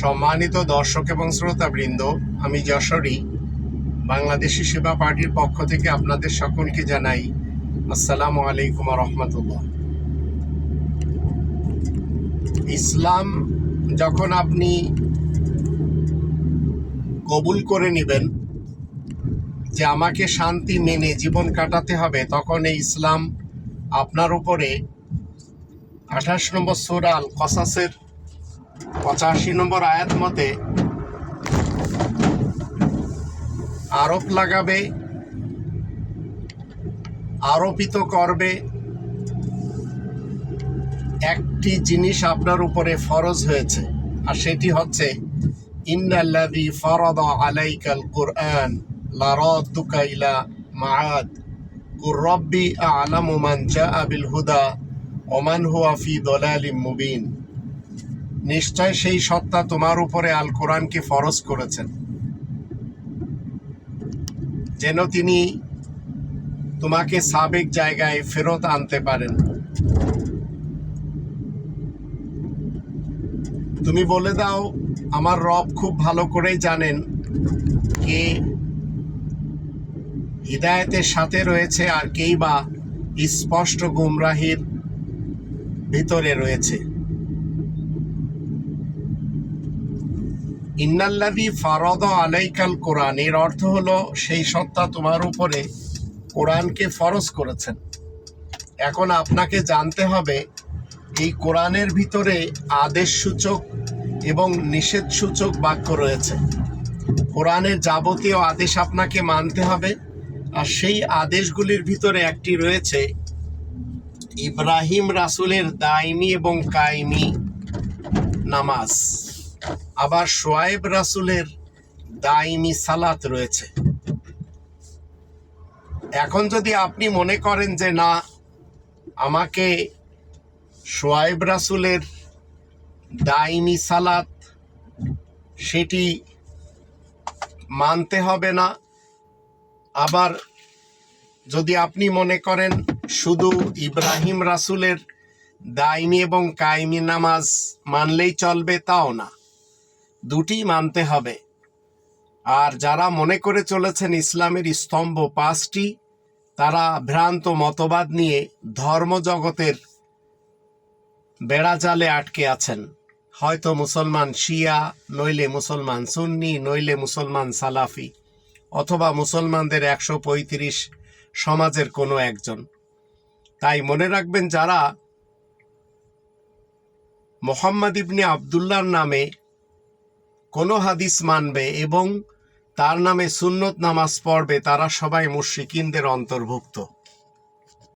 সম্মানিত দর্শক এবং শ্রোতাবৃন্দ, আমি যশোরী, বাংলাদেশি সেবা পার্টির পক্ষ থেকে আপনাদের সকলকে জানাই আসসালামু আলাইকুম রহমতুল্লাহ ইসলাম যখন আপনি কবুল করে নেবেন যে আমাকে শান্তি মেনে জীবন কাটাতে হবে, তখন এই ইসলাম আপনার উপরে আঠাশ নম্বর সোরাল কসাসের পঁচাশি নম্বর আয়াত মতে, আরোপ লাগাবে, আরোপিত করবে, একটি জিনিস আপনার উপরে ফরজ হয়েছে, আর সেটি হচ্ছে, ইন্নাল্লাযী ফারাদা আলাইকাল কুরআন লারাদ্দুকা ইলা মাআদ, কুর রব্বি আ'লামু মান জাআ বিল হুদা ওমান হুয়া ফি দলালিম মুবিন। নিশ্চয় সেই সত্তা তোমার উপরে আল কোরআনকে ফরজ করেছেন। যেন তিনি তোমাকে সাবেক জায়গায় ফেরত আনতে পারেন। তুমি বলে দাও, আমার রব খুব ভালো করেই জানেন কে হৃদায়তের সাথে রয়েছে আর কেই বা স্পষ্ট গুমরাহির ভিতরে রয়েছে। ইন্নাল্লাদি ফারদ আলাইকাল কোরআন, এর অর্থ হলো সেই সত্তা তোমার উপরে কোরআনকে ফরজ করেছেন। এখন আপনাকে জানতে হবে, এই কোরআনের ভিতরে আদেশ সূচক এবং নিষেধ সূচক বাক্য রয়েছে। কোরআনের যাবতীয় আদেশ আপনাকে মানতে হবে, আর সেই আদেশগুলির ভিতরে একটি রয়েছে, ইব্রাহিম রাসুলের দাইমি এবং কায়েমি নামাজ। আবার সোয়াইব রাসুলের দাইমি সালাত রয়েছে। এখন যদি আপনি মনে করেন যে না, আমাকে সোয়াইব রাসুলের দাইমি সালাত সেটি মানতে হবে না, আবার যদি আপনি মনে করেন শুধু ইব্রাহিম রাসুলের দাইমি এবং কায়েমি নামাজ মানলেই চলবে, তাও না। দুটি মানতে হবে। আর যারা মনে করে চলেছেন ইসলামের স্তম্ভ পাঁচটি, তারা ভ্রান্ত মতবাদ নিয়ে ধর্মজগতের বেড়াজালে আটকে আছেন। হয়তো মুসলমান শিয়া, নইলে মুসলমান সুন্নি, নইলে মুসলমান সালাফি, অথবা মুসলমানদের একশো পঁয়ত্রিশ সমাজের কোনো একজন। তাই মনে রাখবেন যারা মোহাম্মদ ইবনে আবদুল্লার নামে কোনো হাদিস মানবে এবং তার নামে সুন্নত নামাজ পড়বে তারা সবাই মুশরিকিনদের অন্তর্ভুক্ত।